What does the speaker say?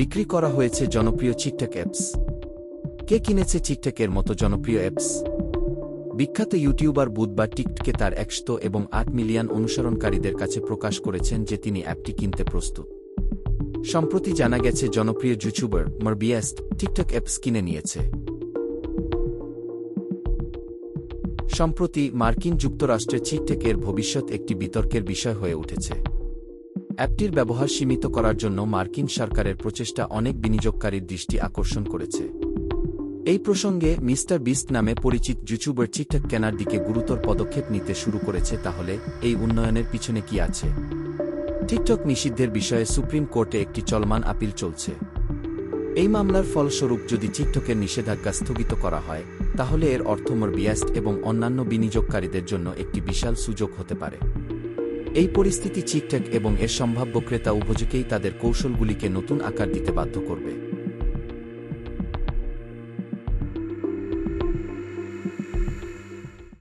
বিক্রি করা হয়েছে জনপ্রিয় চিকটেক অ্যাপস। কে কিনেছে চিকটেকের মতো জনপ্রিয় অ্যাপস? বিখ্যাত ইউটিউবার বুধবার টিকটকে তার একশো এবং আট মিলিয়ন অনুসরণকারীদের কাছে প্রকাশ করেছেন যে তিনি অ্যাপটি কিনতে প্রস্তুত। সম্প্রতি জানা গেছে জনপ্রিয় ইউটিউবার মারবিয়াস্ট টিকটক অ্যাপস কিনে নিয়েছে। সম্প্রতি মার্কিন যুক্তরাষ্ট্রে চিকটেকের ভবিষ্যৎ একটি বিতর্কের বিষয় হয়ে উঠেছে। অ্যাপটির ব্যবহার সীমিত করার জন্য মার্কিন সরকারের প্রচেষ্টা অনেক বিনিয়োগকারীর দৃষ্টি আকর্ষণ করেছে। এই প্রসঙ্গে মিস্টার বিস্ট নামে পরিচিত ইউটিউবার টিকটক কেনার দিকে গুরুতর পদক্ষেপ নিতে শুরু করেছে, তাহলে এই উন্নয়নের পিছনে কি আছে? টিকটক নিষিদ্ধের বিষয়ে সুপ্রিম কোর্টে একটি চলমান আপিল চলছে। এই মামলার ফলস্বরূপ যদি টিকটকের নিষেধাজ্ঞা স্থগিত করা হয়, তাহলে এর অর্থ বিয়াস্ট এবং অন্যান্য বিনিয়োগকারীদের জন্য একটি বিশাল সুযোগ হতে পারে। এই পরিস্থিতি চিকটেক এবং এর সম্ভাব্য ক্রেতা উপযোগেই তাদের কৌশলগুলিকে নতুন আকার দিতে বাধ্য করবে।